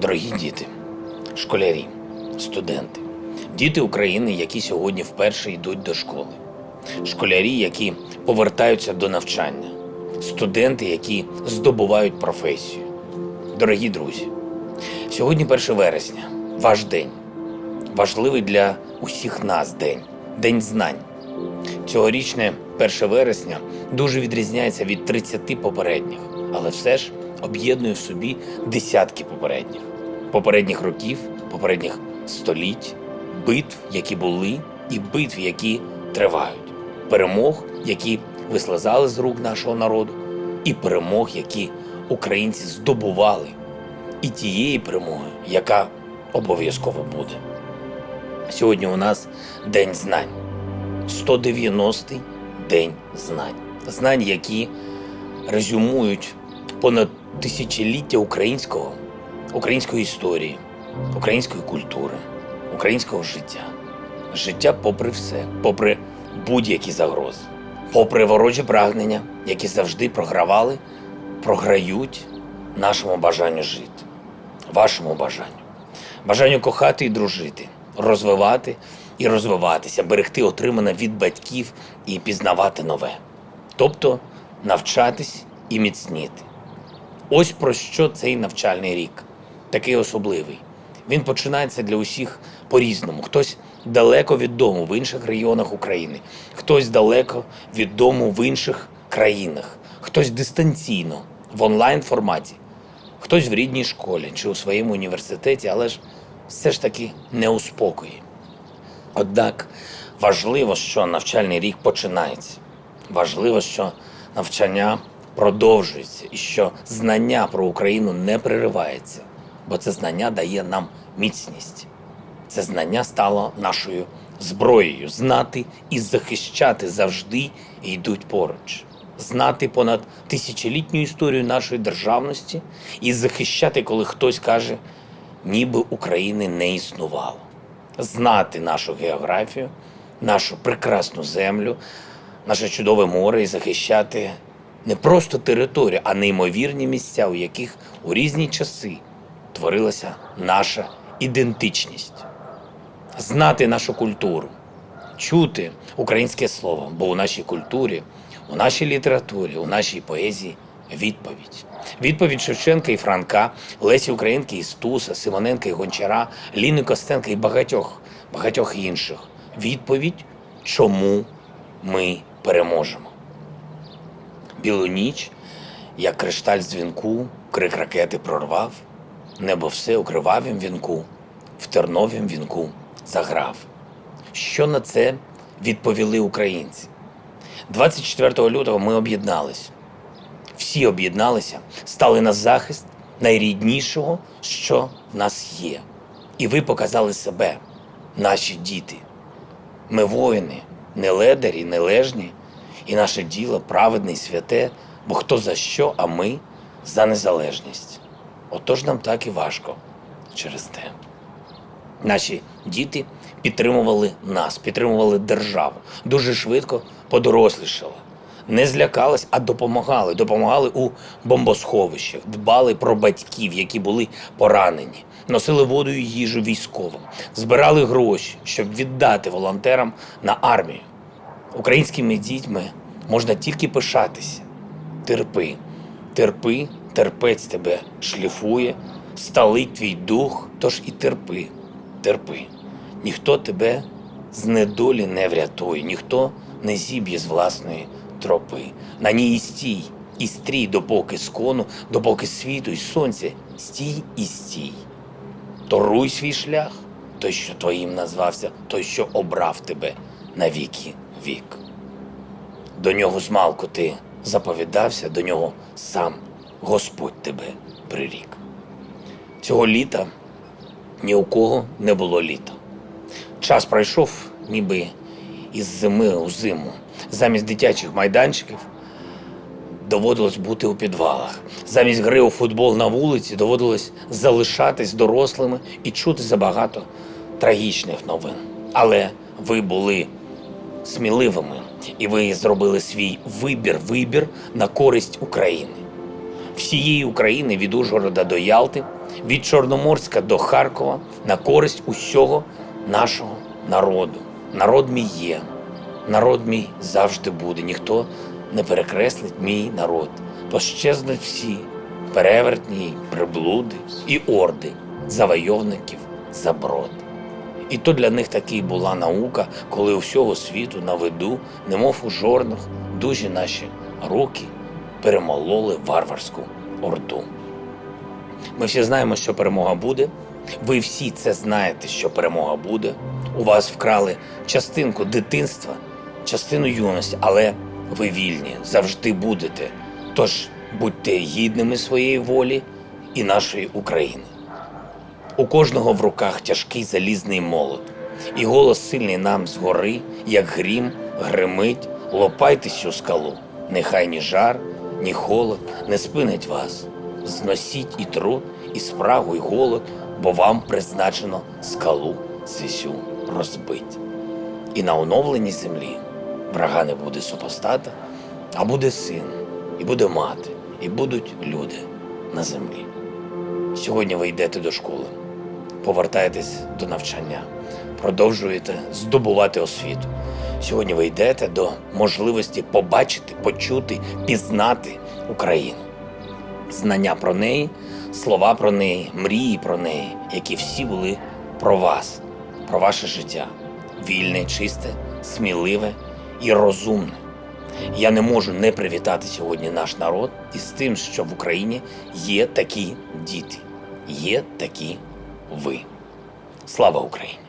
Дорогі діти, школярі, студенти, діти України, які сьогодні вперше йдуть до школи, школярі, які повертаються до навчання, студенти, які здобувають професію. Дорогі друзі, сьогодні 1 вересня, ваш день, важливий для усіх нас день, день знань. Цьогорічне 1 вересня дуже відрізняється від 30 попередніх, але все ж об'єднує в собі десятки попередніх, попередніх років, попередніх століть, битв, які були, і битв, які тривають, перемог, які вислизали з рук нашого народу, і перемог, які українці здобували, і тієї перемоги, яка обов'язково буде. Сьогодні у нас День знань. 190-й день знань. Знань, які резюмують понад тисячоліття українського, української історії, української культури, українського життя. Життя попри все, попри будь-які загрози, попри ворожі прагнення, які завжди програвали, програють нашому бажанню жити, вашому бажанню, бажанню кохати і дружити, розвивати і розвиватися, берегти отримане від батьків і пізнавати нове. Тобто навчатись і міцніти. Ось про що цей навчальний рік. Такий особливий. Він починається для усіх по-різному. Хтось далеко від дому в інших регіонах України, хтось далеко від дому в інших країнах, хтось дистанційно в онлайн форматі, хтось в рідній школі чи у своєму університеті, але ж все ж таки не у спокої. Однак важливо, що навчальний рік починається. Важливо, що навчання продовжується і що знання про Україну не переривається, бо це знання дає нам міцність. Це знання стало нашою зброєю. Знати і захищати завжди йдуть поруч. Знати понад тисячолітню історію нашої державності і захищати, коли хтось каже, ніби України не існувало знати нашу географію, нашу прекрасну землю, наше чудове море і захищати не просто територію, а неймовірні місця, у яких у різні часи творилася наша ідентичність, знати нашу культуру, чути українське слово, бо у нашій культурі, у нашій літературі, у нашій поезії відповідь. Відповідь Шевченка і Франка, Лесі Українки і Стуса, Симоненка і Гончара, Ліни Костенка і багатьох, багатьох інших. Відповідь, чому ми переможемо. Білу ніч, як кришталь дзвінку, крик ракети прорвав, небо все у кривавім вінку, в терновім вінку заграв. Що на це відповіли українці? 24 лютого ми об'єднались всі об'єдналися, стали на захист найріднішого, що в нас є. І ви показали себе, наші діти. Ми воїни, не ледарі, не лежні, і наше діло праведне і святе, бо хто за що, а ми за незалежність. Отож нам так і важко через те. Наші діти підтримували нас, підтримували державу. Дуже швидко подорослішали. Не злякались, а допомагали. Допомагали у бомбосховищах, дбали про батьків, які були поранені, носили воду і їжу військовим, збирали гроші, щоб віддати волонтерам на армію. Українськими дітьми можна тільки пишатися. Терпи, терпи, терпець тебе шліфує, сталить твій дух, тож і терпи, терпи. Ніхто тебе з недолі не врятує, ніхто не зіб'є з власної тропи. На ній і стій, і стрій, допоки скону, допоки світу і сонця, стій і стій. Торуй свій шлях, той, що твоїм назвався, той, що обрав тебе на віки вік. До нього змалку ти заповідався, до нього сам Господь тебе прирік. Цього літа ні у кого не було літа. Час пройшов, ніби із зими у зиму. Замість дитячих майданчиків доводилось бути у підвалах. Замість гри у футбол на вулиці доводилось залишатись дорослими і чути забагато трагічних новин. Але ви були сміливими, і ви зробили свій вибір, вибір на користь України. Всієї України від Ужгорода до Ялти від Чорноморська до Харкова на користь усього нашого народу. Народ мій є, народ мій завжди буде. Ніхто не перекреслить мій народ. Пощезнуть всі перевертні, приблуди і орди завойовників заброд. І то для них таки була наука, коли у всього світу на виду, немов у жорнах, дужі наші руки перемололи варварську орду. Ми всі знаємо, що перемога буде. Ви всі це знаєте, що перемога буде. У вас вкрали частинку дитинства, частину юності, але ви вільні завжди будете. Тож будьте гідними своєї волі і нашої України. У кожного в руках тяжкий залізний молот, і голос сильний нам згори, як грім, гримить, лопайтесь у скалу. Нехай ні жар, ні холод не спинить вас. Зносіть і труд, і спрагу, і голод, бо вам призначено скалу цисю розбить. І на оновленій землі врага не буде супостата, а буде син, і буде мати, і будуть люди на землі. Сьогодні ви йдете до школи, повертаєтесь до навчання, продовжуєте здобувати освіту. Сьогодні ви йдете до можливості побачити, почути, пізнати Україну. Знання про неї, слова про неї, мрії про неї, які всі були про вас, про ваше життя. Вільне, чисте, сміливе і розумне. Я не можу не привітати сьогодні наш народ із тим, що в Україні є такі діти, є такі ви. Слава Україні!